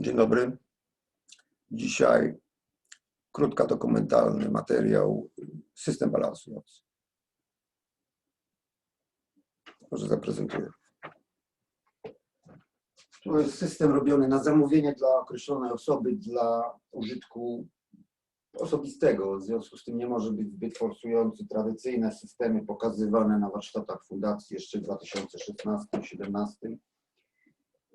Dzień dobry. Dzisiaj krótka dokumentalny materiał System balansujący. Może zaprezentuję. To jest system robiony na zamówienie dla określonej osoby, dla użytku osobistego. W związku z tym nie może być zbyt forsujący. Tradycyjne systemy pokazywane na warsztatach fundacji jeszcze w 2016-2017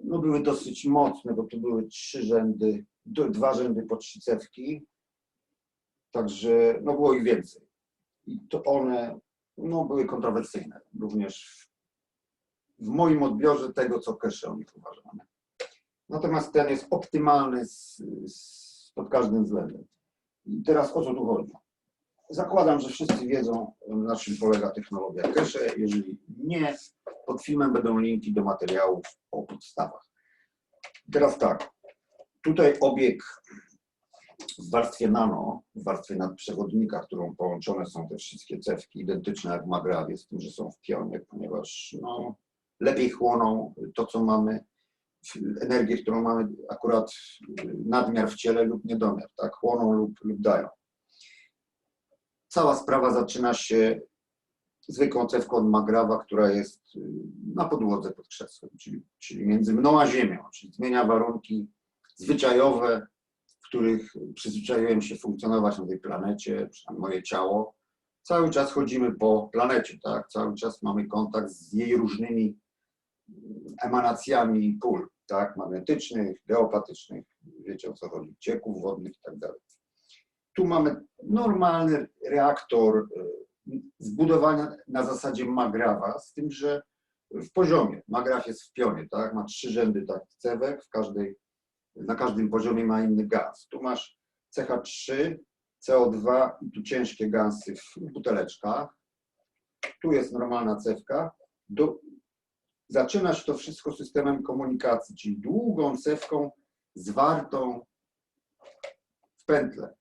no były dosyć mocne, bo tu były trzy rzędy, dwa rzędy po trzy cewki, także no było ich więcej. I to one no, były kontrowersyjne, również w, w moim odbiorze tego, co Kesze o nich uważamy. Natomiast ten jest optymalny z, z, pod każdym względem. I teraz o co tu chodzi? Zakładam, że wszyscy wiedzą, na czym polega technologia Kesze. Jeżeli nie, pod filmem będą linki do materiałów o podstawach. Teraz tak, tutaj obieg w warstwie nano, w warstwie nadprzewodnika, którą połączone są te wszystkie cewki, identyczne jak w Magrawie, z tym, że są w pionie, ponieważ no, lepiej chłoną to, co mamy, energię, którą mamy akurat nadmiar w ciele lub niedomiar, tak, chłoną lub, lub dają. Cała sprawa zaczyna się zwykłą cewką od Magrawa, która jest y, na podłodze pod krzesłem, czyli, czyli między mną a ziemią, czyli zmienia warunki zwyczajowe, w których przyzwyczaiłem się funkcjonować na tej planecie, moje ciało. Cały czas chodzimy po planecie, tak? Cały czas mamy kontakt z jej różnymi mm, emanacjami pól, tak? Magnetycznych, geopatycznych, wiecie o co chodzi, cieków wodnych tak dalej. Tu mamy normalny reaktor zbudowania na zasadzie Magrawa, z tym, że w poziomie. Magraf jest w pionie, tak? Ma trzy rzędy takich cewek, w każdej, na każdym poziomie ma inny gaz. Tu masz CH3, CO2 i tu ciężkie gazy w buteleczkach. Tu jest normalna cewka. Do, zaczynasz to wszystko systemem komunikacji, czyli długą cewką zwartą w pętlę.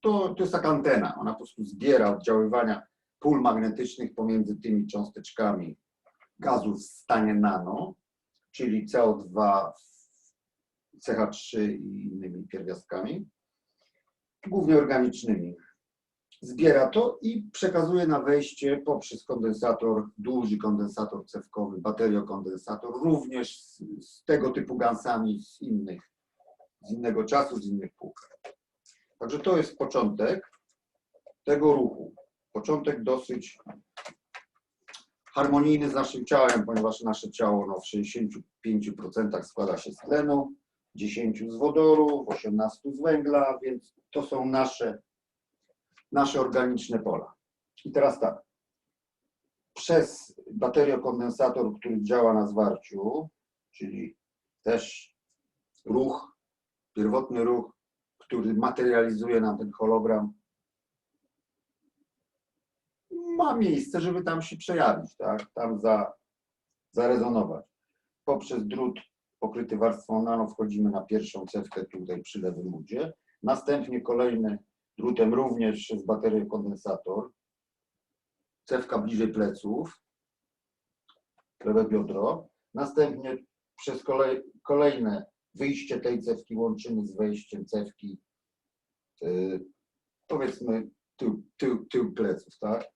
To, to jest taka antena, ona po prostu zbiera oddziaływania pól magnetycznych pomiędzy tymi cząsteczkami gazu w stanie nano, czyli CO2, CH3 i innymi pierwiastkami, głównie organicznymi. Zbiera to i przekazuje na wejście poprzez kondensator, duży kondensator cewkowy, bateriokondensator, również z, z tego typu gansami z innych, z innego czasu, z innych pół. Także to jest początek tego ruchu. Początek dosyć harmonijny z naszym ciałem, ponieważ nasze ciało no, w 65% składa się z tlenu, 10 z wodoru, w 18 z węgla, więc to są nasze, nasze organiczne pola. I teraz tak. Przez bateriokondensator, który działa na zwarciu, czyli też ruch, pierwotny ruch, który materializuje nam ten hologram, ma miejsce, żeby tam się przejawić, tak? tam za, zarezonować. Poprzez drut pokryty warstwą nano wchodzimy na pierwszą cewkę tutaj przy lewym udzie. Następnie kolejny drutem również przez baterię kondensator. Cewka bliżej pleców, lewe biodro. Następnie przez kolej, kolejne wyjście tej cewki łączymy z wejściem cewki, yy, powiedzmy tył, tył, tył pleców, tak?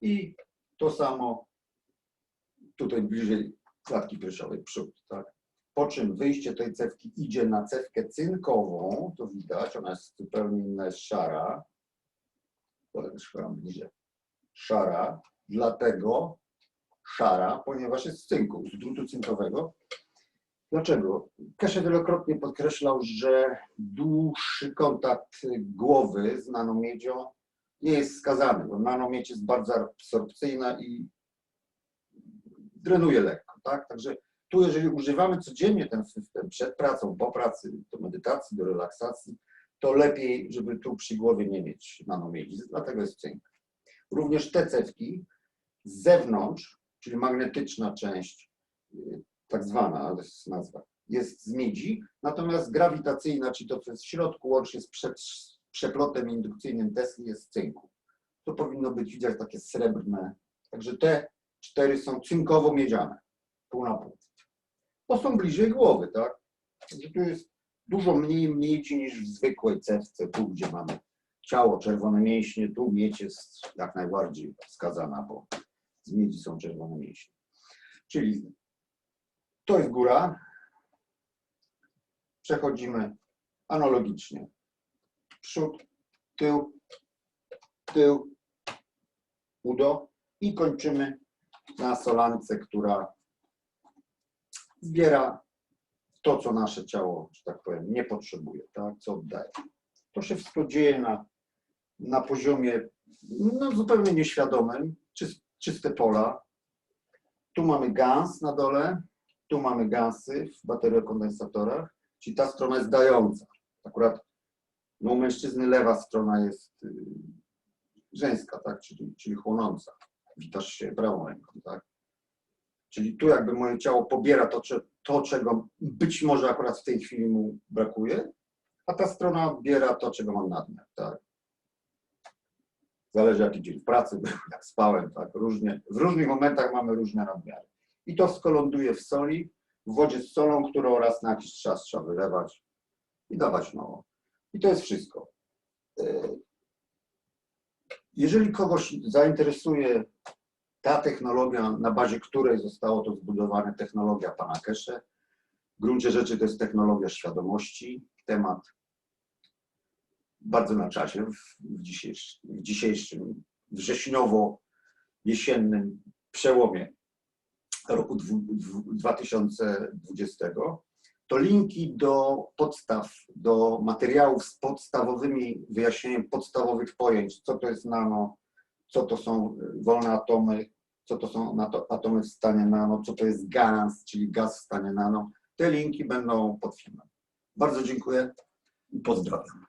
I to samo tutaj bliżej klatki piersiowej, przód, tak? Po czym wyjście tej cewki idzie na cewkę cynkową, to widać, ona jest zupełnie inna, jest szara. Potem też chwylam bliżej. Szara, dlatego szara, ponieważ jest z cynku, z drutu cynkowego. Dlaczego? Keshe wielokrotnie podkreślał, że dłuższy kontakt głowy z nanomiedzią nie jest skazany, bo nanomiedź jest bardzo absorpcyjna i drenuje lekko, tak? Także tu, jeżeli używamy codziennie ten system przed pracą, po pracy, do medytacji, do relaksacji, to lepiej, żeby tu przy głowie nie mieć nanomiedzi, dlatego jest cynk. Również te cewki z zewnątrz, czyli magnetyczna część, y, tak zwana, to jest nazwa, jest z miedzi, natomiast grawitacyjna, czyli to, co jest w środku, łącznie z prze, przeplotem indukcyjnym Tesla jest cynku. To powinno być widać takie srebrne. Także te cztery są cynkowo-miedziane, pół na pół. To są bliżej głowy, tak? Także tu jest dużo mniej miedzi niż w zwykłej cewce, tu gdzie mamy ciało, czerwone mięśnie, tu miedź jest jak najbardziej wskazana, bo z miedzi są czerwone mięśnie. Czyli to jest góra. Przechodzimy analogicznie. Przód, tył, tył, udo i kończymy na solance, która zbiera to, co nasze ciało, że tak powiem, nie potrzebuje, tak? co oddaje. To się wszystko dzieje na, na poziomie no, zupełnie nieświadomym, czys, czyste pola. Tu mamy gans na dole, tu mamy gansy w bateriokondensatorach, czyli ta strona jest dająca. Akurat no, u mężczyzny lewa strona jest y, żeńska, tak? czyli, czyli chłonąca. Witasz się prawą ręką, tak? Czyli tu jakby moje ciało pobiera to, to, czego być może akurat w tej chwili mu brakuje, a ta strona odbiera to, czego mam nadmiar, tak? Zależy jaki dzień w pracy był, jak spałem, tak? Różnie, w różnych momentach mamy różne nadmiary. I to wszystko ląduje w soli, w wodzie z solą, którą raz na jakiś czas trzeba wylewać i dawać nową. I to jest wszystko. Yy, Jeżeli kogoś zainteresuje ta technologia, na bazie której zostało to zbudowane, technologia pana Kesze, w gruncie rzeczy to jest technologia świadomości, temat bardzo na czasie w, dzisiejszym, w dzisiejszym wrześniowo-jesiennym przełomie roku dwu- dwu- 2020. To linki do podstaw, do materiałów z podstawowymi wyjaśnieniem podstawowych pojęć, co to jest nano, co to są y, wolne atomy, co to są atomy w stanie nano, co to jest gaz, czyli gaz w stanie nano. Te linki będą pod filmem. Bardzo dziękuję i pozdrawiam.